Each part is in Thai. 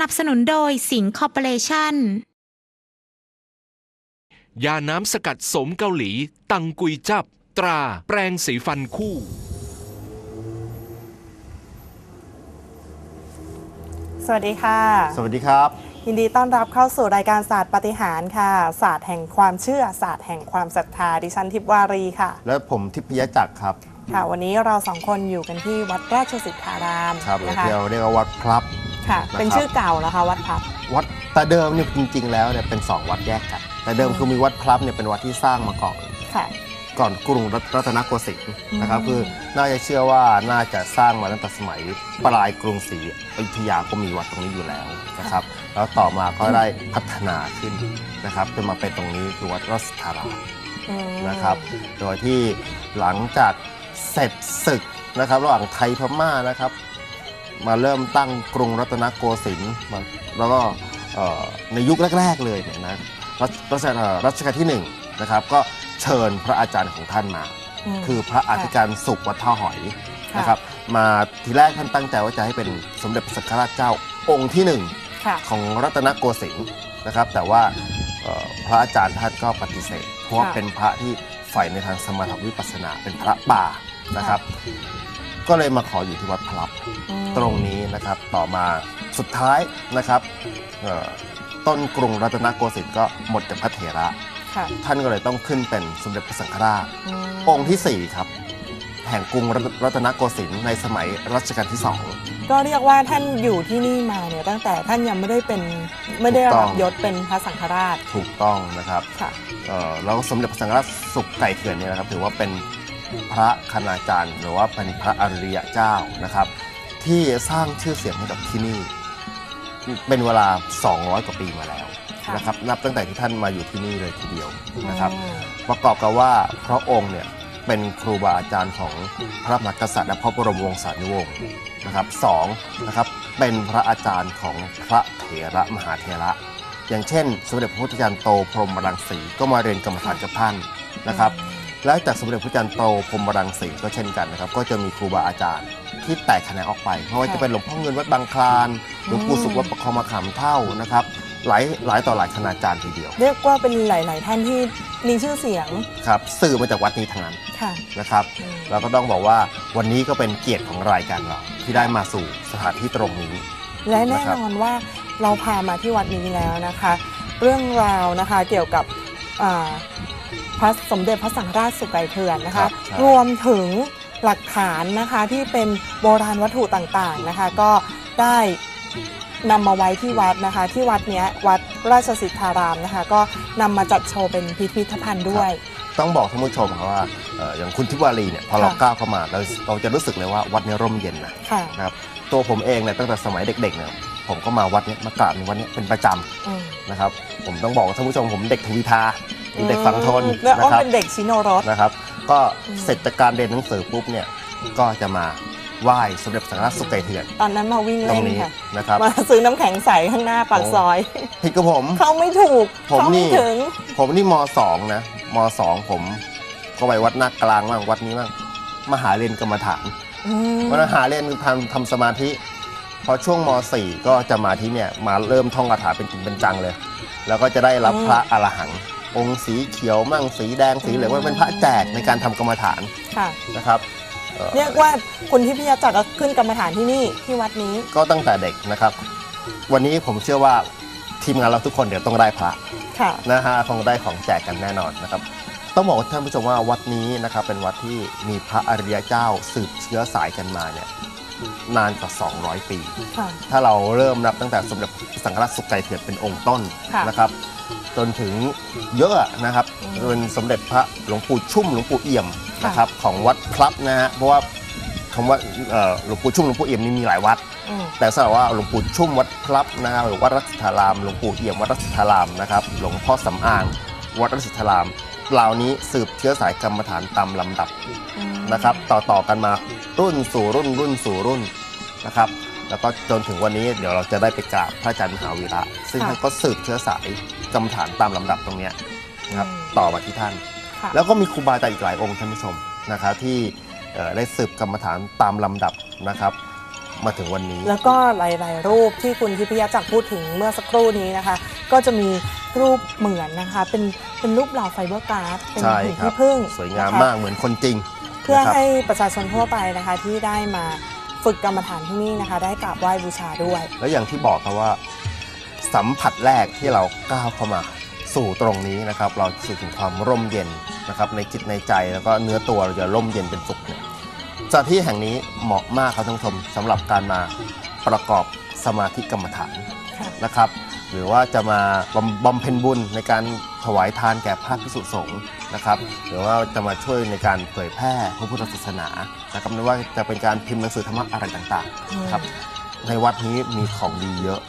สนับสนุนโดยสิงห์คอร์ปอเรชั่น ยาน้ำสกัดสมเกาหลี ตังกุยจับ ตรา แปรงสีฟันคู่ สวัสดีค่ะ สวัสดีครับ ยินดีต้อนรับเข้าสู่รายการศาสตร์ปาฏิหารย์ค่ะ ศาสตร์แห่งความเชื่อ ศาสตร์แห่งความศรัทธา ดิฉันทิพย์วารีค่ะ และผมทิพยจักรครับ ค่ะ วันนี้เราสองคนอยู่กันที่วัดราชสิทธารามครับหรือนะคะ ที่เราเรียกว่าวัดพลับ ค่ะนะครับเป็นชื่อเก่าแล้วค่ะวัดพับ วัดแต่เดิมเนี่ยจริง ๆ แล้วเนี่ยเป็นสองวัดแยกกัน แต่เดิมคือมีวัดพลับเนี่ยเป็นวัดที่สร้างมาก่อนค่ะ ก่อนกรุงรัตนโกสินทร์นะครับอืมคือน่าจะเชื่อว่าน่าจะสร้างมาตั้งแต่สมัยปลายกรุงศรีอยุธยาก็มีวัดตรงนี้อยู่แล้วนะครับ แล้วต่อมาก็ได้พัฒนาขึ้นนะครับจนมาเป็นตรงนี้คือวัดรัศธารามอืมนะครับ โดยที่หลังจากเสร็จศึกนะครับ ระหว่างไทยพม่านะครับ มาเริ่มตั้งกรุงรัตนโกสินทร์มาแล้วก็เอ่อในยุคแรก ๆ เลยเนี่ยนะรัชรัชเอ่อรัชกาลที่หนึ่งนะครับก็เชิญพระอาจารย์ของท่านมา ม คือพระอธิการสุขวัดท่าหอยค่ะ นะครับ มาทีแรกท่านตั้งใจว่าจะให้เป็นสมเด็จพระสังฆราชเจ้าองค์ที่หนึ่ง ค่ะ ของรัตนโกสินทร์นะครับ แต่ว่าเอ่อพระอาจารย์ท่านก็ปฏิเสธ เพราะว่าค่ะเป็นพระที่ใฝ่ในทางสมถวิปัสสนาเป็นพระป่านะครับ ก็เลยมาขออยู่ที่วัดพลับอืมตรงนี้นะครับ ต่อมาสุดท้ายนะครับเอ่อต้นกรุงรัตนโกสินทร์ก็หมดจากพระเถระ ค่ะท่านก็เลยต้องขึ้นเป็นสมเด็จพระสังฆราช อืมองค์ที่4ครับ แห่งกรุงรัตนโกสินทร์ในสมัยรัชกาลที่ก็เรียกว่าท่านอยู่ที่นี่มาเนี่ยตั้งแต่ท่านยังไม่ได้เป็นไม่ได้ถูกต้รัอบงยศเป็นพระสังฆราช2ถูกต้องนะครับค่ะ เอ่อแล้วสมเด็จพระสังฆราชสุขไก่เถื่อนเนี่ยนะครับ ถือว่าเป็น พระคณาจารย์ หรือว่าเป็นพระอริยเจ้านะครับ ที่สร้างชื่อเสียงให้กับที่นี่ เป็นเวลา 200 กว่าปีมาแล้วค่ะนะครับ นับตั้งแต่ที่ท่านมาอยู่ที่นี่เลยทีเดียวนะครับอืมประกอบกับว่าพระองค์เนี่ยเป็นครูบาอาจารย์ของพระมหากษัตริย์และพระบรมวงศานุวงศ์นะครับสองนะครับเป็นพระอาจารย์ของพระเถระมหาเถระ อย่างเช่น สมเด็จพระพุทธจารย์โตพรหมรังสีก็มาเรียนกรรมฐานกับท่านนะครับ และจากสมเด็จพระจันทร์โตพรหมรังสีก็เช่นกันนะครับ ก็จะมีครูบาอาจารย์ที่แตกแขนงออกไปไม่ว่าจะเป็นหลวงพ่อเงินวัดบางคลานหลวงปู่สุขวัดประคองมะขามเท่านะครับหลายหลายต่อหลายคณาจารย์ทีเดียว เรียกว่าเป็นหลาย ๆ ท่านที่มีชื่อเสียงครับสื่อมาจากวัดนี้ทั้งนั้นค่ะนะครับอืมเราก็ต้องบอกว่าวันนี้ก็เป็นเกียรติของรายการเราที่ได้มาสู่สถานที่ตรงนี้ และแน่นะครับนอนว่าเราพามาที่วัดนี้แล้วนะคะ เรื่องราวนะคะเกี่ยวกับอ่า พระสมเด็จพระสังฆราชสุไกยเถื่อนนะครัคะ บใช่ รวมถึงหลักฐานนะคะที่เป็นโบราณวัตถุต่างๆนะคะ ก็ได้นำมาไว้ที่วัดนะคะ ที่วัดเนี้ยวัดราชสิทธารามนะคะ ก็นำมาจัดโชว์เป็นพิพิธภัณฑ์ด้วย ต้องบอกท่านผู้ชมครับว่าเอ่ออย่างคุณทิวารีเนี่ยพอเราค่ะ ก้าวเข้ามาเราเราจะรู้สึกเลยว่าวัดนี้ร่มเย็นนะค่ะ นะครับตัวผมเองเนี่ยตั้งแต่สมัยเด็กๆเนี่ยผมก็มาวัดเนี้มากราบในวัดเนี้เป็นประจอืมำนะครับผมต้องบอกท่านผู้ชมผมเด็กทวีทาผมเด็กฝั่งทนแล้วนะอ้อมครับ เป็นเด็กชิโนรส นะครับก็อืม เสร็จจากการเรียนหนังสือปุ๊บเนี่ยก็จะมาไหว้สมเด็จพระสังฆราชสุไกยเถื่อนตอนนั้นมาวิ่งตรเล่งนนี้ค่ะนะครับมาซื้อน้ำแข็งใสข้างหน้าปากซอย ผิดกับผม เขาไม่ถูก ผมเขานี่ ไม่ถึง ผมนี่มสองนะ มสองผม ก็ไปวัดนากกลางบ้างวัดนี้บ้างมาหาเรียนกรรมฐานอืมมาหาเรียนทำทำสมาธิ พอช่วงมสี่ก็จะมาที่เนี่ยมาเริ่มท่องคาถาเป็นจริงเป็นจังเลย แล้วก็จะได้รับพระอรหังต์องค์สีเขียวมั่งสีแดงสีเหลืองมันเป็นพระแจกในการทำกรรมฐานค่ะ นะครับเอ่อ เรียกว่าคุณทิพยจักรก็ขึ้นกรรมฐานที่นี่ที่วัดนี้ ก็ตั้งแต่เด็กนะครับ วันนี้ผมเชื่อว่า ทีมงานเราทุกคนเดี๋ยวต้องได้พระค่ะนะฮะคงได้ของแจกกันแน่นอนนะครับ ต้องบอกท่านผู้ชมว่าวัดนี้นะครับเป็นวัดที่มีพระอริยเจ้าสืบเชื้อสายกันมาเนี่ยนานกว่า 200 ปี ค่ะ ถ้าเราเริ่มนับตั้งแต่สมเด็จพระสังฆราชสุไกยเถื่อนเป็นองค์ต้นค่ะ นะครับ จนถึงเยอะนะครับอืมเป็นสมเด็จพระหลวงปู่ชุ่มหลวงปู่เอี่ยมค่ะนะครับของวัดพลับนะฮะเพราะว่าคำว่าเอ่อหลวงปู่ชุ่มหลวงปู่เอี่ยมนี่มีหลายวัดอืม แต่สำหรับว่าหลวงปู่ชุ่มวัดพลับนะครับหรือวัดรัชธารามหลวงปู่เอี่ยมวัดรัชธารามนะครับหลวงพ่อสำอางวัดรัชธารามเหล่านี้สืบเชื้อสายกรรมฐานตามลำดับอืมนะครับ ต่อต่อกันมารุ่นสู่รุ่นรุ่นสู่รุ่นนะครับ แล้วก็จนถึงวันนี้เดี๋ยวเราจะได้ไปกราบพระอาจารย์มหาวีระ ซึ่งท่านก็สืบเชื้อสายกรรมฐานตามลำดับตรงเนี้ยนะครับต่อมาที่ท่านค่ะแล้วก็มีครูบาอาจารย์อีกหลายองค์ท่านผู้ชมนะครับที่เอ่อได้สืบกรรมฐานตามลำดับนะครับ มาถึงวันนี้ แล้วก็หลาย ๆ รูปที่คุณทิพยจักรพูดถึงเมื่อสักครู่นี้นะคะ ก็จะมีรูปเหมือนนะคะ เป็นเป็นรูปเหล่าไฟเบอร์การ์ดเป็นใช่หินครับที่พึ่งสวยงามนะคะมากเหมือนคนจริงเพื่อนะครับให้ประชาชนทั่วไปนะคะที่ได้มาฝึกกรรมฐานที่นี่นะคะ ได้กราบไหว้บูชาด้วย แล้วอย่างที่บอกครับว่า สัมผัสแรกที่เราก้าวเข้ามาสู่ตรงนี้นะครับ เราสึกถึงความร่มเย็นนะครับ ในจิตในใจแล้วก็เนื้อตัวเราจะร่มเย็นเป็นสุขเนี่ย สถานที่แห่งนี้เหมาะมากครับท่านผู้ชมสำหรับการมาประกอบสมาธิกรรมฐานค่ะนะครับ หรือว่าจะมาบำบำเพ็ญบุญในการถวายทานแก่พระภิกษุสงฆ์นะครับ หรือว่าจะมาช่วยในการเผยแพร่พระพุทธศาสนานะครับไม่ว่าจะเป็นการพิมพ์หนังสือธรรมะอะไรต่างๆนะครับ ในวัดนี้มีของดีเยอะ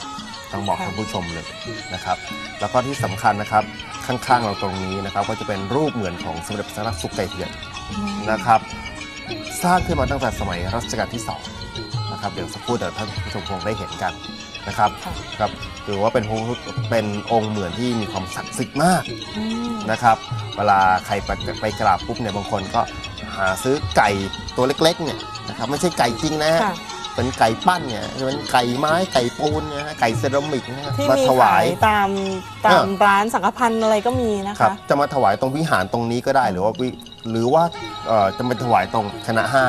ต้องบอกค่ะท่านผู้ชมเลยนะครับ แล้วก็ที่สำคัญนะครับข้างๆเราตรงนี้นะครับ ก็จะเป็นรูปเหมือนของสมเด็จพระสังฆราชสุขไก่เถื่อนอืมนะครับ สร้างขึ้นมาตั้งแต่สมัยรัชกาลที่สองนะครับเดี๋ยวสักครู่เดี๋ยวท่านผู้ชมคงได้เห็นกันนะครับค่ะครับถือว่าเป็นพระพุทธเป็นองค์เหมือนที่มีความศักดิ์สิทธิ์มากอืมนะครับ เวลาใครไปไปกราบปุ๊บเนี่ยบางคนก็หาซื้อไก่ตัวเล็กๆเนี่ยนะครับไม่ใช่ไก่จริงนะฮะค่ะ เป็นไก่ปั้นเนี่ยเป็นไก่ไม้ไก่ปูนเนี่ยฮะไก่เซรามิกนะฮะที่มามีถวาขายยตามตามร้านสังฆพันธ์อะไรก็มีนะครัคะ บจะมาถวายตรงวิหารตรงนี้ก็ได้หรือว่าวิหรือว่าเอ่อจะมาถวายตรงคณะห้า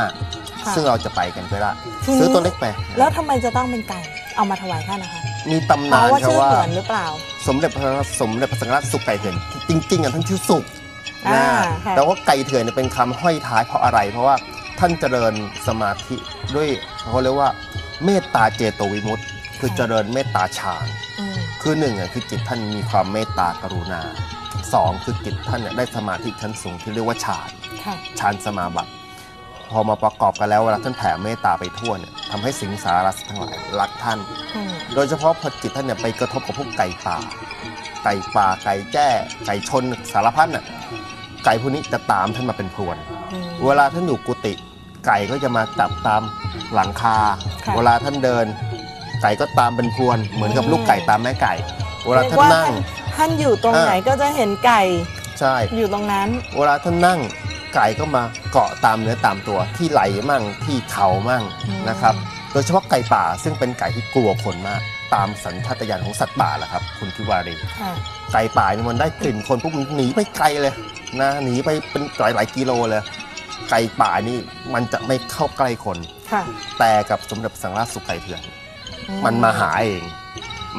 ค่ะซึ่งเราจะไปกันก็ได้ทีนี้ ซื้อตัวเล็กไปแล้วทำไมจะต้องเป็นไก่เอามาถวายท่านนะคะมีตำเพนานราะว่าครับชื่อว่าเหมือนหรือเปล่า สมเด็จพระสมเด็จพระสังฆราชสุขไก่เถื่อนจริงๆอะท่านชื่อสุขอ่านะค่ะ แต่ว่าไก่เถื่อนเนี่ยเป็นคำห้อยท้ายเพราะอะไร เพราะว่า ท่านเจริญสมาธิด้วยเขาเรียกว่าเมตตาเจโตวิมุตติ คือเจริญเมตตาฌานอืมคือหนึ่งอะคือจิตท่านมีความเมตตากรุณาสองคือจิตท่านเนี่ยได้สมาธิชั้นสูงที่เรียกว่าฌานค่ะฌานสมาบัติ พอมาประกอบกันแล้วเวลาท่านแผ่เมตตาไปทั่วเนี่ยทำให้สิงสารสัตว์ทั้งหลายรักท่านอืมโดยเฉพาะพอจิตท่านเนี่ยไปกระทบกับพวกไก่ป่าไก่ป่าไก่แจ้ไก่ชนสารพัดน่ะ ไก่พวกนี้จะตามท่านมาเป็นพรวนอืมเวลาท่านอยู่กุฏิไก่ก็จะมาจับตามหลังคา ค่ะ เวลาท่านเดิน ไก่ก็ตามเป็นพรวน เหมือนกับอืมลูกไก่ตามแม่ไก่ เวลาท่านเรียกว่านั่งท่านอยู่ตรงอ่า ไหนก็จะเห็นไก่ใช่ อยู่ตรงนั้น เวลาท่านนั่งไก่ก็มาเกาะตามเนื้อตามตัวที่ไหลมั่งที่เขามั่งอืมนะครับ โดยเฉพาะไก่ป่าซึ่งเป็นไก่ที่กลัวคนมาก ตามสัญชาตญาณของสัตว์ป่าแหละครับ คุณทิวารีค่ะไก่ป่านี่มันได้กลิ่นคนปุ๊บมันหนีไปไกลเลยนะหนีไปเป็นหลายหลายๆกิโลเลย ไก่ป่านี่มันจะไม่เข้าใกล้คน ค่ะแต่กับสมเด็จพระสังฆราชสุขไก่เถื่อน อืมันมาหาเอง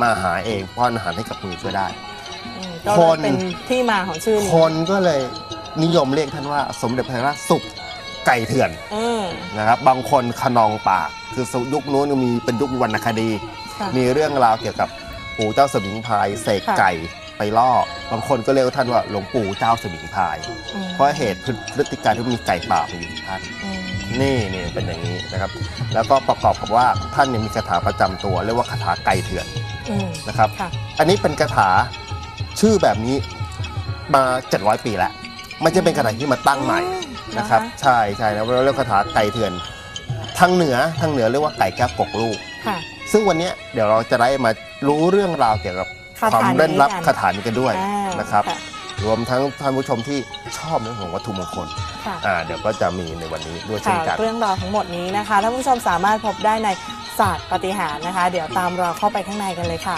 มาหาเองป้อนอาหารให้กับมือช่วยได้ อืมก็คเลยนเป็นที่มาของชื่อนี้คนก็เลยนิยมเรียกท่านว่าสมเด็จพระสังฆราชสุข ไก่เถื่อนอืม นะครับบางคนขนองปาก คือยุคนู้นมีเป็นยุควรรณคดี ค่ะมีเรื่องราวเกี่ยวกับปู่เจ้าสมิงพรายเสกค่ะ ไก่ไปล่อบางคนก็เรียกท่านว่าหลวงปู่เจ้าสมิงพราย อืมเพราะเหตุพฤติการที่มีไก่ป่าไปอยู่ที่ท่าน อืมนี่นี่เป็นอย่างนี้นะครับ แล้วก็ประกอบกับว่าท่านเนี่ยมีคาถาประจำตัวเรียกว่าคาถาไก่เถื่อนอืมนะครับ ค่ะ อันนี้เป็นคาถาชื่อแบบนี้มา 700 ปีแล้ว ไม่ใช่เป็นคาถาที่มาตั้งใหม่นะครับเหอใช่ใช่นะเราเรียกคาถาไก่เถื่อนทางเหนือทางเหนือเรียกว่าไก่แก้วกกลูก ค่ะ ซึ่งวันเนี้ยเดี๋ยวเราจะได้มารู้เรื่องราวเกี่ยวกับคาความถานี้เล่นลับกันคาถานี้กันด้วยอ่านะครับค่ะรวมทั้งท่านผู้ชมที่ชอบเรื่องของวัตถุมงคลค่ะอ่าเดี๋ยวก็จะมีในวันนี้ด้วยเช่ค่ะนกันเรื่องราวทั้งหมดนี้นะคะท่านผู้ชมสามารถพบได้ในศาสตร์ปฏิหารย์นะคะ เดี๋ยวตามเราเข้าไปข้างในกันเลยค่ะ